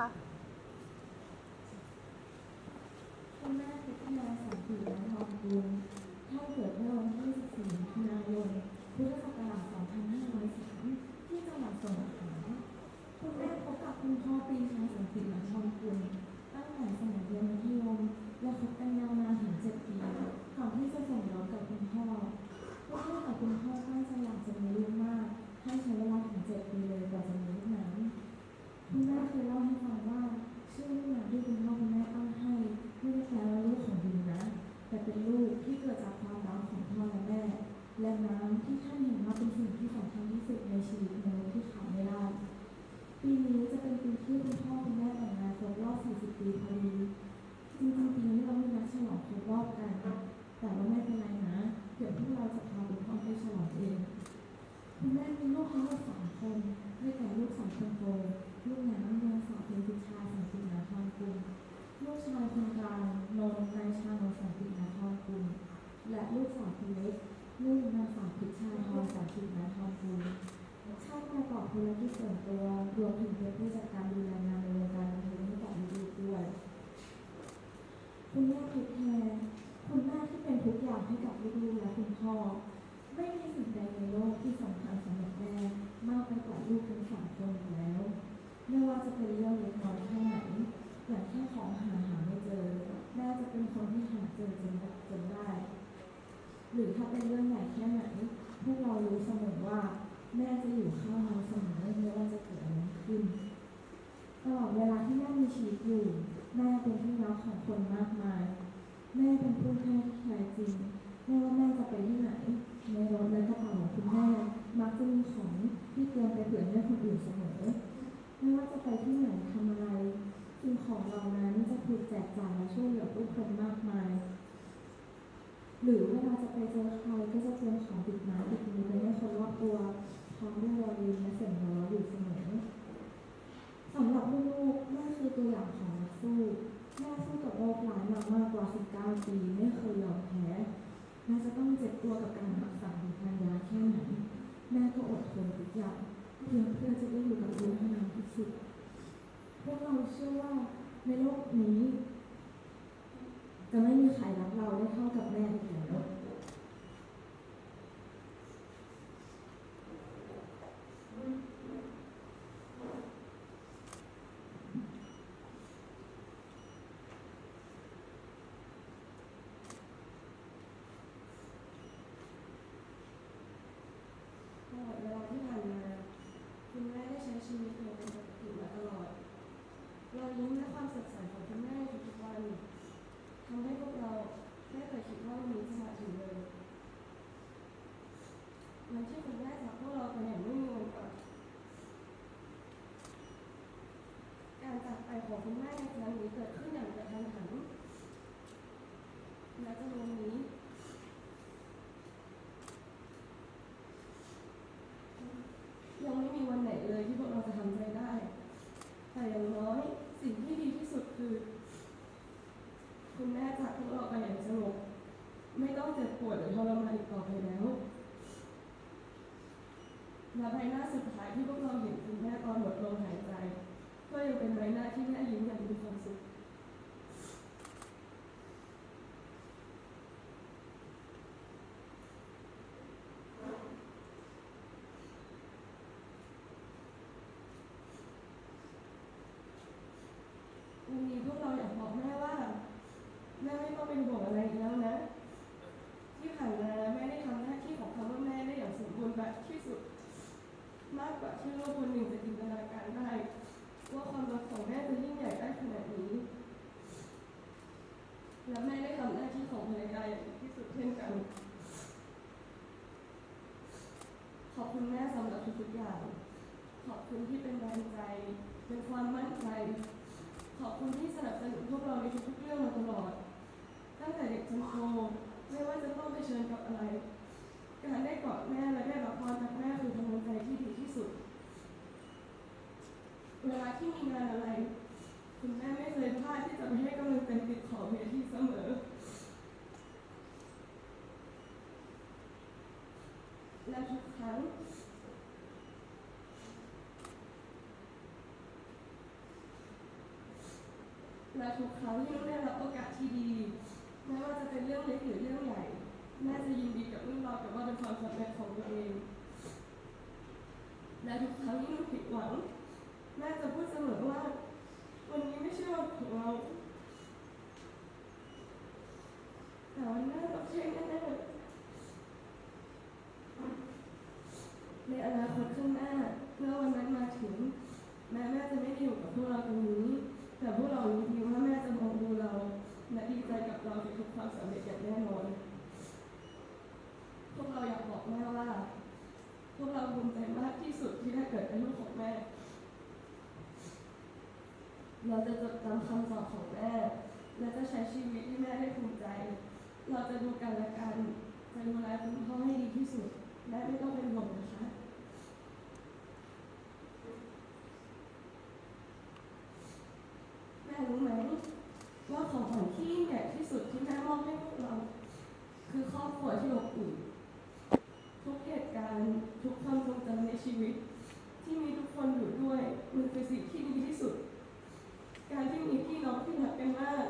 คุณแม่พิทยาสันตินันทองคุณท่านเกิดเมื่อวันที่ 14มิถุนายน พุทธศักราช 2503 ที่จังหวัดสงขลาคุณแม่พบกับคุณพ่อปรีชาสันตินันทองกุลตั้งแต่สมัยเรียนมัธยมและคบกันยาวนานถึง 7 ปีก่อนที่จะส่งรถกับคุณพ่อคุณพ่อกับคุณพ่อตั้งใจอยากจะมีลูกมาก ให้ใช้เวลาถึง 7 ปีเลยกว่าจะมีลูกนั้น คุณแม่เคยเล่าให้ฟังว่าชื่อลูกหลานที่คุณพ่อคุณแม่ตั้งให้ไม่ได้แปลว่าลูกของดินนะ แต่เป็นลูกที่เกิดจากความรักของพ่อและแม่ และน้ำที่ท่านเห็นว่าเป็นสิ่งที่สำคัญที่สุดในชีวิตมนุษย์ที่ขาดไม่ได้ ปีนี้จะเป็นปีที่คุณพ่อคุณแม่แต่งงานครบรอบ 40 ปีพอดี จริงๆปีนี้เราไม่นัดฉลองครบรอบกัน แต่ว่าไม่เป็นไรนะ เดี๋ยวพวกเราจะพาคุณพ่อไปฉลองเอง คุณแม่มีลูกทั้งหมดสามคนได้แก่ลูกสาวคนโต ลูกน้ำนางสาวเป็นพิชาสันตินาทองกุลลูกชายคนกลางนนท์นายชานนท์สันตินาทองกุลและลูกสาวคนเล็กลูกนางสาวพิชาทองสันตินาทองกุลท่านประกอบธุรกิจส่วนตัว รวมถึงเป็นผู้จัดการดูแลงานในวงการบันเทิงให้กับลูกๆด้วย คุณแม่คิดแทนคุณแม่ที่เป็นทุกอย่างให้กับลูกๆและคุณพ่อ ไม่มีสิ่งใดในโลกที่สำคัญสำหรับแม่มากไปกว่าลูกทั้งสามคนอยู่แล้ว ไม่ว่าจะเป็นเรื่องเล็กน้อยแค่ไหนอย่างแค่ของหาหาไม่เจอ แม่จะเป็นคนที่หาเจอจนจนได้ หรือถ้าเป็นเรื่องใหญ่แค่ไหน พวกเรารู้เสมอว่า แม่จะอยู่ข้างเราเสมอไม่ว่าจะเกิดอะไรขึ้น ตลอดเวลาที่แม่มีชีวิตอยู่ แม่เป็นที่รักของ คนมากมาย แม่เป็นผู้ให้ที่แท้จริง ไม่ว่าแม่จะไปที่ไหน ในรถและกระเป๋าของคุณแม่ มักจะมีของที่เตรียมไปเผื่อให้คนอื่นเสมอ ไม่ว่าจะไปที่ไหนทำอะไรสิ่งของเหล่านั้นจะถูกแจกจ่ายและช่วยเหลือผู้คนมากมาย หรือเวลาจะไปเจอใครก็จะเตรียมของติดไม้ติดมือไปให้คนรอบตัวพร้อมด้วยรอยยิ้มและเสียงหัวเราะอยู่เสมอสำหรับลูกๆแม่คือตัวอย่างของนักสู้ แม่สู้กับโรคร้ายมามากกว่า 19 ปีไม่เคยยอมแพ้แม่จะต้องเจ็บตัวกับการรักษาหรือทานยาแค่ไหน แม่ก็อดทนทุกอย่างเพียงเพื่อจะได้อยู่กับลูกให้นานที่สุด พวกเราเชื่อว่าในโลกนี้ จะไม่มีใครรักเราได้เท่ากับแม่อีกแล้ว ตลอดเวลาที่ผ่านมา คุณแม่ได้ใช้ชีวิตอย่างเป็นปกติมาตลอดรอยยิ้มและความสดใสของคุณแม่ในทุกๆวันทำให้พวกเราไม่เคยคิดว่าวันนี้จะมาถึงเลยวันที่คุณแม่จากพวกเราไปอย่างไม่มีวันกลับการจากไปของคุณแม่ในครั้งนี้เกิดขึ้นอย่างกระทันหันและจนวันนี้ ยังไม่มีวันไหนเลยที่พวกเราจะทำใจได้ แต่อย่างน้อยสิ่งที่ดีที่สุดคือ คุณแม่จากพวกเราไปอย่างสงบไม่ต้องเจ็บปวดหรือทรมานอีกต่อไปแล้ว และใบหน้าสุดท้ายที่พวกเราเห็นคุณแม่ตอนหมดลมหายใจ ก็ยังเป็นใบหน้าที่แม่ยิ้มอย่างมีความสุข วันนี้พวกเราอยากบอกแม่ว่า แม่ไม่ต้องเป็นห่วงอะไรอีกแล้วนะ ที่ผ่านมาแม่ได้ทำหน้าที่ของคำว่าแม่ได้อย่างสมบูรณ์แบบที่สุด มากกว่าที่ลูกคนหนึ่งจะจินตนาการได้ ว่าความรักของแม่จะยิ่งใหญ่ได้ขนาดนี้ และแม่ได้ทำหน้าที่ของภรรยาอย่างดีที่สุดเช่นกัน ขอบคุณแม่สำหรับทุกๆอย่าง ขอบคุณที่เป็นแรงใจ เป็นความมั่นใจ ขอบคุณที่สนับสนุนพวกเราในทุกๆเรื่องมาตลอด ตั้งแต่เด็กจนโตไม่ว่าจะต้องเผชิญกับอะไร การได้กอดแม่และได้รับพรจามคือกำลังใจที่ดีที่สุด เวลาที่มีงานอะไร คุณแม่ไม่เคยพลาดที่จะไปให้กำลังใจติดขอบเวทีเสมอ และทุกครั้งและทุกครั้งที่นุ่นได้รับโอกาสที่ดีไม่ว่าจะเป็นเรื่องเล็กหรือเรื่องใหญ่แม่จะยินดีกับนุ่นราวกับว่าเป็นความสำเร็จของตัวเองและทุกครั้งที่นุ่นผิดหวัง แม่จะพูดเสมอว่า วันนี้ไม่ใช่วันของเรา แต่วันหน้าต้องใช่แน่ๆในอนาคตข้างหน้าเมื่อวันนั้นมาถึง แม้แม่จะไม่ได้อยู่กับพวกเราตรงนี้ แต่พวกเรารู้ดีว่าแม่จะมองดูเราและดีใจกับเราในทุกความสำเร็จอย่างแน่นอนพวกเราอยากบอกแม่ว่า พวกเราภูมิใจมากที่สุดที่ได้เกิดเป็นลูกของแม่ เราจะจดจำคำสอนของแม่และจะใช้ชีวิตที่แม่ได้ภูมิใจ เราจะดูกันและกันจะดูแลคุณพ่อให้ดีที่สุด และไม่ต้องเป็นห่วงนะคะแม่รู้ไหมว่าของขวัญที่ยิ่งใหญ่ที่สุดที่แม่มอบให้พวกเรา คือครอบครัวที่อบอุ่นทุกเหตุการณ์ทุกความทรงจำในชีวิต ที่มีทุกคนอยู่ด้วยมันคือสิ่งที่ดีที่สุด การที่มีพี่น้องที่รักกันมาก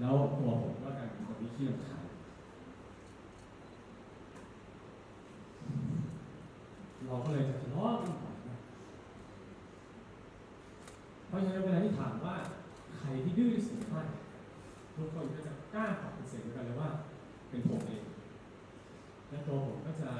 แล้วตัวผมก็กลายเป็นคนที่ขี้รำคาญเราก็เลยจะทะเลาะกันบ่อยเพราะฉะนั้นเวลาที่ถามว่าใครที่ดื้อที่สุดในบ้านทุกคนก็จะกล้าตอบเป็นเสียงเดียวกันเลยว่า เป็นผมเอง และตัวผมก็จะ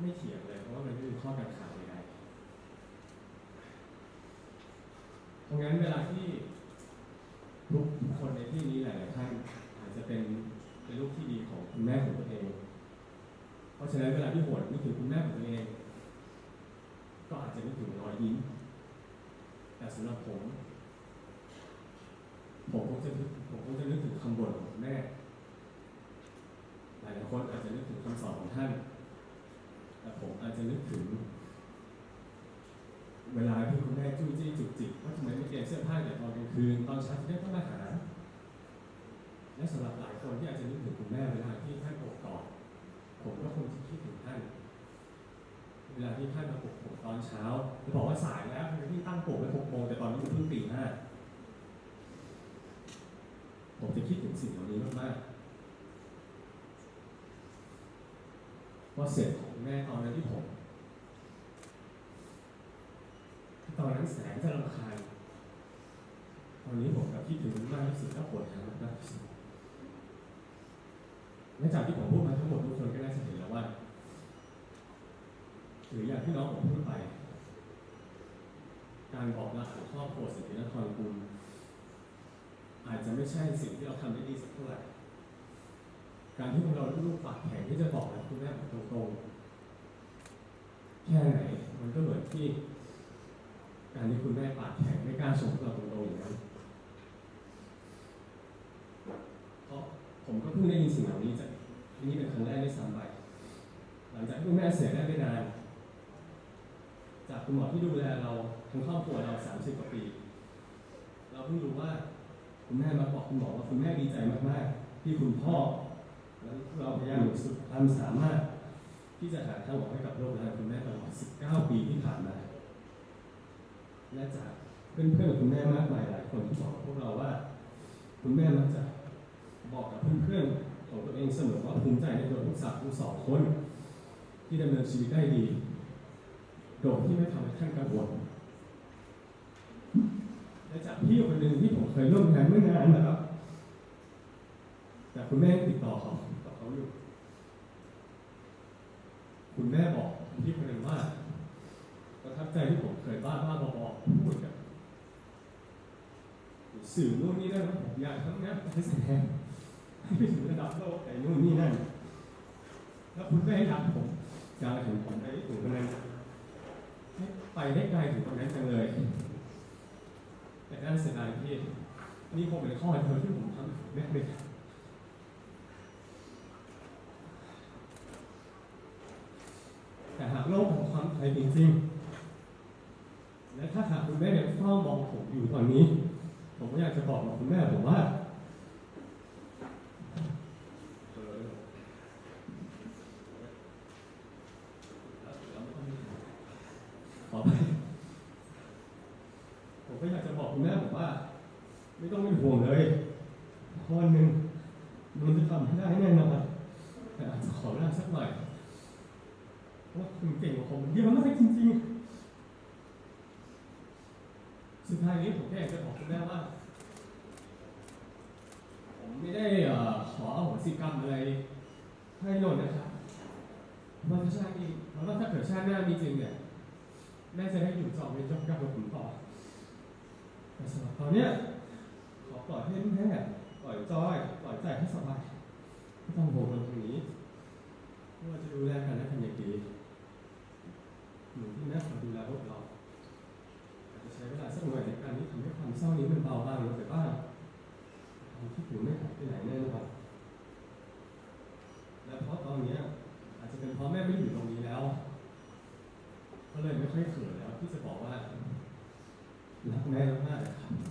ไม่เถียงเลยเพราะว่ามันไม่มีข้อกังขาใดๆเพราะงั้นเวลาที่ ทุกคนในที่นี้หลาย ๆ ท่านอาจจะเป็นเป็นลูกที่ดีของคุณแม่ของตัวเอง เพราะฉะนั้นเวลาที่หวนนึกถึงคุณแม่ของตัวเอง ก็อาจจะนึกถึงรอยยิ้ม แต่สำหรับผม ผมคงจะนึกผมคงจะนึกถึงคำบ่นของคุณแม่ หลายๆคนอาจจะนึกถึงคำสอนของท่าน แต่ผมอาจจะนึกถึง เวลาที่คุณแม่จู้จี้จุกจิกว่าทำไมไม่เปลี่ยนเสื้อผ้าแต่ตอนกลางคืนตอนเช้าที่ได้ต้องมาหา และสำหรับหลายคนที่อาจจะนึกถึงคุณแม่เวลาที่ท่านปกกอดผมก็คงจะคิดถึงท่าน เวลาที่ท่านมาปลุกผมตอนเช้าจะบอกว่าสายแล้วทำไมที่ตั้งปลุกไว้หกโมงแต่ตอนนี้มันเพิ่งตีห้าผมจะคิดถึงสิ่งเหล่านี้มากๆว่าเสร็จของแม่ตอนนั้นที่ผม ที่ตอนนั้นแสนจะรำคาญตอนนี้ผมกับคิดถึงมากที่สุดและปวดหัวมากที่สุดและจากที่ผมพูดมาทั้งหมดทุกคนก็น่าจะเห็นแล้วว่าหรืออย่างที่น้องผมพูดไป การบอกรักของครอบครัวสิทธินครคุณอาจจะไม่ใช่สิ่งที่เราทำได้ดีสักเท่าไหร่การที่พวกเราลูกปากแข็งที่จะบอกรักคุณแม่ตรงๆแค่ไหนมันก็เหมือนที่ การที่คุณแม่ปากแข็งไม่กล้าชมพวกเราตรงๆอย่างนั้นเพราะผมก็เพิ่งได้ยินสิ่งเหล่านี้จากที่นี่เป็นครั้งแรกด้วยซ้ำไปหลังจากที่คุณแม่เสียได้ไม่นาน จากคุณหมอที่ดูแลเราทั้งครอบครัวเรา30กว่าปี เราเพิ่งรู้ว่าคุณแม่มาบอกคุณหมอว่าคุณแม่ดีใจมากๆ ที่คุณพ่อและเราพยายามสุดความสามารถที่จะหาทางออกให้กับโรคร้ายคุณแม่ตลอด 19 ปีที่ผ่านมา และจากเพื่อนๆของคุณแม่มากมายหลายคนที่บอกพวกเราว่า คุณแม่มักจะบอกกับเพื่อนๆของตัวเองเสมอว่าภูมิใจในตัวลูกสาวทั้งสองคน ที่ดำเนินชีวิตได้ดีโดยที่ไม่ทำให้ท่านกังวลและจากพี่คนหนึ่งที่ผมเคยร่วมงานเมื่อนานนะครับ แต่คุณแม่ติดต่อเขากับเขาอยู่ คุณแม่บอกพี่คนหนึ่งว่า ประทับใจที่ผมเคยบ้าบ้าบอๆพูดกับ สื่อนู่นนี่นั่นอยากทำงานให้แสดงให้ไปถึงระดับโลกแต่นู่นนี่นั่นแล้วคุณแม่รักผมอยากถึงผมได้ถึงตรงนั้นไปได้ไกลถึงตรงนั้นจังเลย แต่น่าเสียดายที่นี่คงเป็นข้อเดียวที่ผมทำไม่ได้แต่หากโลกของความไทยจริงๆและถ้าหากคุณแม่ยังเฝ้ามองผมอยู่ตอนนี้ากจะบอกกับคุณแม่ผมว่าเออขอไปผมก็อยากจะบอกคุณแม่ผมว่า ไม่ต้องเป็นห่วงเลยข้อหนึ่งมันจะทำให้ได้แน่นอนแต่อาจจะขอเวลาสักหน่อยเพราะว่าคุณเก่งกว่าผมเยอะมากจริงๆ สุดท้ายนี้ผมแค่อยากจะบอกคุณแม่ว่า ไม่ได้เอ่อขออโหสิกรรมอะไรให้นนท์นะครับเพราะถ้าชาตินี้เพราะว่าถ้าเกิดชาติหน้ามีจริงเนี่ยแม่จะให้อยู่จองเป็นจ้ากรรมกับผมต่อแต่สำหรับตอนเนี้ยขอปล่อยให้แม่ปล่อยจอยปล่อยใจให้สบายไม่ต้องห่วงคนตรงนี้ว่าจะดูแลกันและทำอย่างดีหนูที่แม่คอยดูแลพวกเรา อาจจะใช้เวลาสักหน่อยในการที่ทำให้ความเศร้านี้มันเบาบางลงไปบ้างความคิดถึงไม่หายไปไหนแน่นอนและเพราะตอนเนี้ยอาจจะเป็นเพราะแม่ไม่อยู่ตรงนี้แล้ว ก็เลย ไม่ค่อยเขินแล้วที่จะบอกว่ารักแม่มากๆครับ